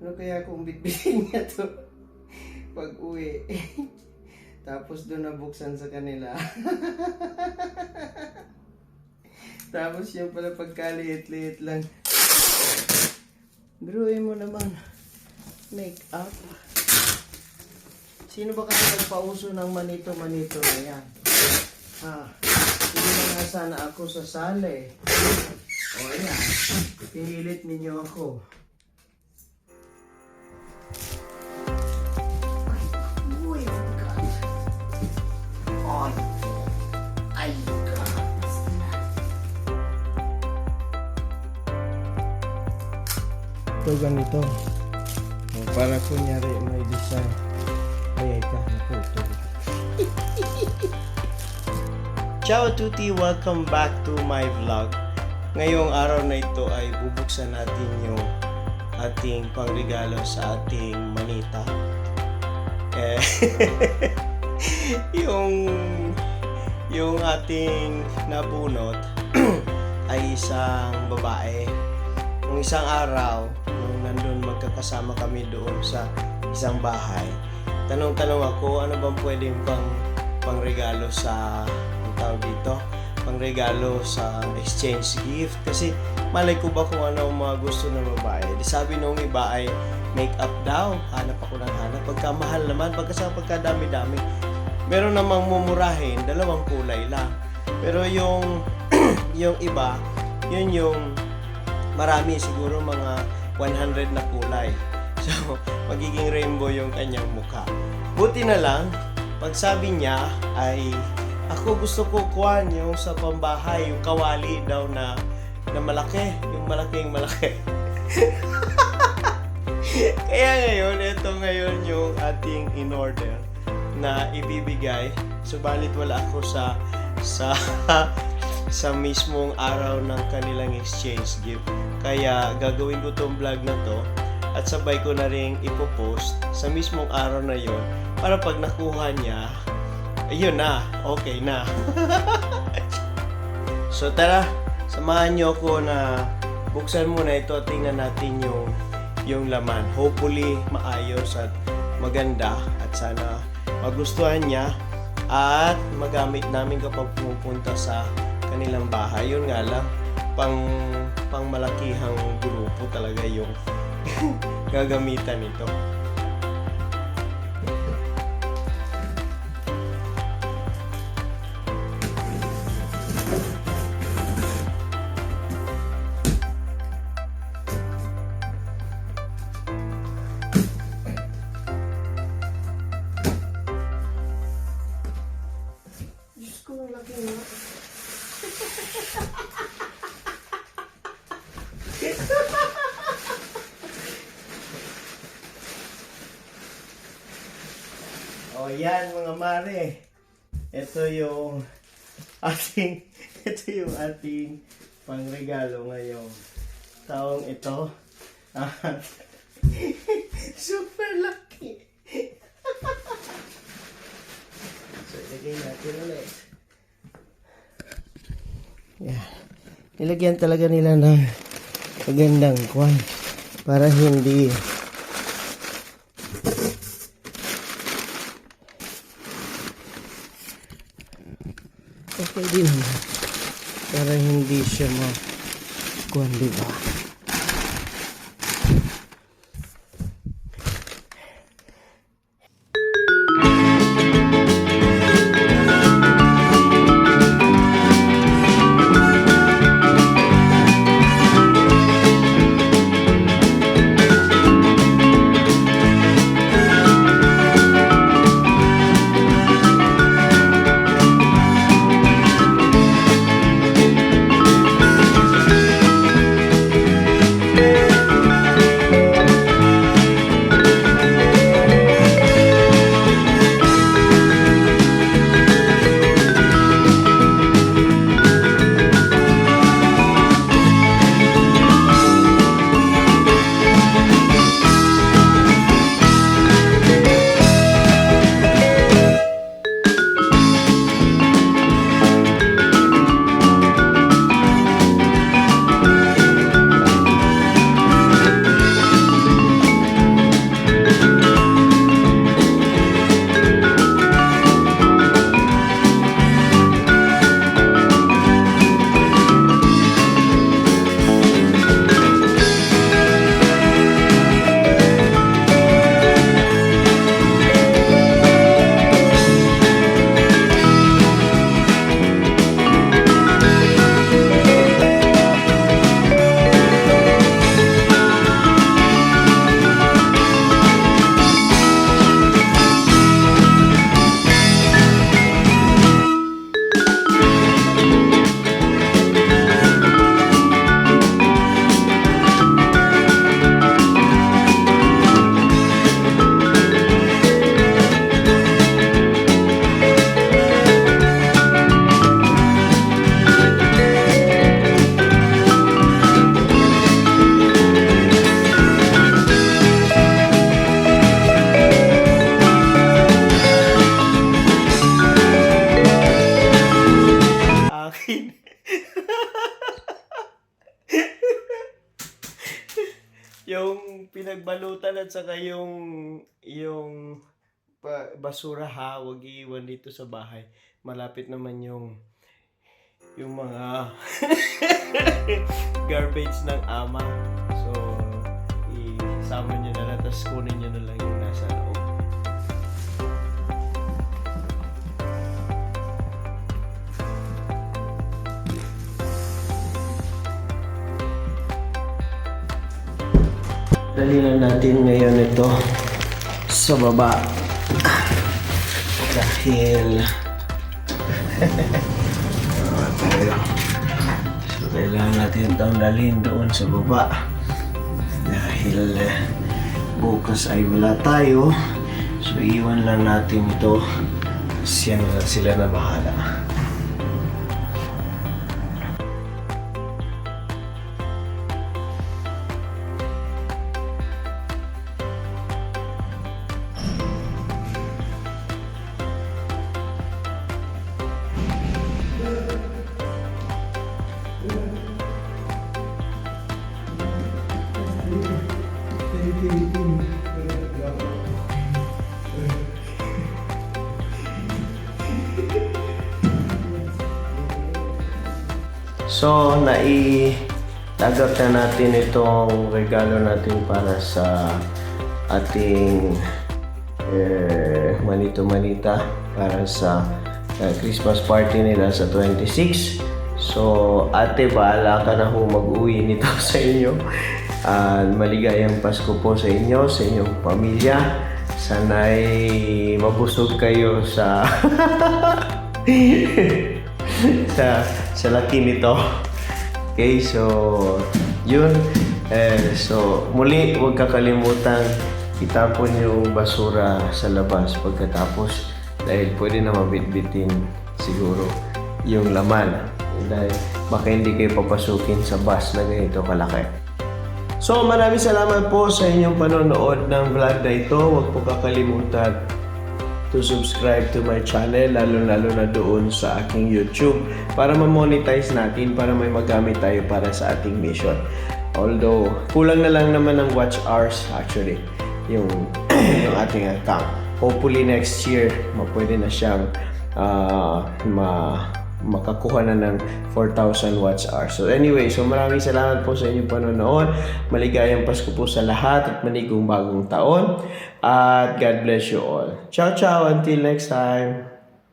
Ano kaya kung bitbitin niya to pag uwi? Tapos doon nabuksan sa kanila. Tapos yung pala pagkaliit-liit lang. Biruin mo naman. Make up. Sino ba kasi nagpauso ng manito-manito na yan? Ha? Hindi na nga sana ako sasali. O ayan. Pinilit ninyo ako. Ito ganito. O, para kunyari may design. Ay, ay ka. Naku, ito. Ciao tuti! Welcome back to my vlog. Ngayong araw na ito ay bubuksan natin yung ating pangregalo sa ating manita. Eh, yung yung ating nabunot ay isang babae. Nung isang araw, magkakasama kami doon sa isang bahay, tanong-tanong ako ano bang pwedeng pang pangregalo sa ang tawag dito? Pangregalo sa exchange gift? Kasi malay ko ba kung ano ang mga gusto ng babae? Di sabi nung iba ay make up daw hanap ako ng hanap. Pagka mahal naman pagka sa pagka dami-dami meron namang mumurahin dalawang kulay lang. Pero yung yung iba yun yung marami siguro mga 100 na kulay so magiging rainbow yung kanyang mukha buti na lang pag sabi niya ay ako gusto ko kuhan yung sa pambahay, yung kawali daw na na malaki, yung malaking malaki. Kaya ngayon, ito ngayon yung ating in order na ibibigay. Subalit wala ako sa sa sa mismong araw ng kanilang exchange gift. Kaya gagawin ko tong vlog na to at sabay ko na rin ipopost sa mismong araw na yon para pag nakuha niya ayun na, okay na. so tara, samahan niyo ako na buksan muna ito at tingnan natin yung yung laman. Hopefully maayos at maganda at sana magustuhan niya at magamit namin kapag pumupunta sa kanilang bahay. Yun nga lang, pang pang malakihang grupo talaga yung gagamitan nito. Diyos ko, laki. o yan mga mare. Ito yung ating, ito yung ating pangregalo ngayong taong ito. Super lucky. So, ilagay natin ulit. Yan. Nilagyan talaga nila ng magandang kwan para hindi din para hindi siya ma kwan diba pinagbalutan at saka yung yung basura ha, wag iiwan dito sa bahay. Malapit naman yung yung mga garbage ng ama. So, isama nyo na lang, tapos kunin nyo na lang yung Na natin ngayon ito sa baba. Dahil Ah. So, kailangan natin itong dalhin doon sa baba. Dahil eh, bukas ay wala tayo. So, iwan lang natin ito. Siyan na sila na bahala. So, nai tagap na natin itong regalo natin para sa ating eh, Manito Manita para sa eh, Christmas party nila sa 26. So, ate, bahala ka na ho mag-uwi nito sa inyo. Ah, maligayang Pasko po sa inyo, sa inyong pamilya. Sana'y mabusog kayo sa sa sa laki nito. Okay, so yun. Eh, so muli huwag kakalimutan itapon yung basura sa labas pagkatapos dahil pwede na mabitbitin siguro yung laman dahil baka hindi kayo papasukin sa bus na ganito kalaki. So maraming salamat po sa inyong panonood ng vlog na ito. Huwag po kakalimutan to subscribe to my channel, lalo-lalo na doon sa aking YouTube para ma-monetize natin, para may magamit tayo para sa ating mission. Although, kulang na lang naman ng watch hours actually yung, yung ating account. Hopefully next year, mapwede na siyang ah, ma makakuha na ng 4,000 watch hours. So anyway, so maraming salamat po sa inyong panonood. Maligayang Pasko po sa lahat at manigong bagong taon. At God bless you all. Ciao, ciao. Until next time.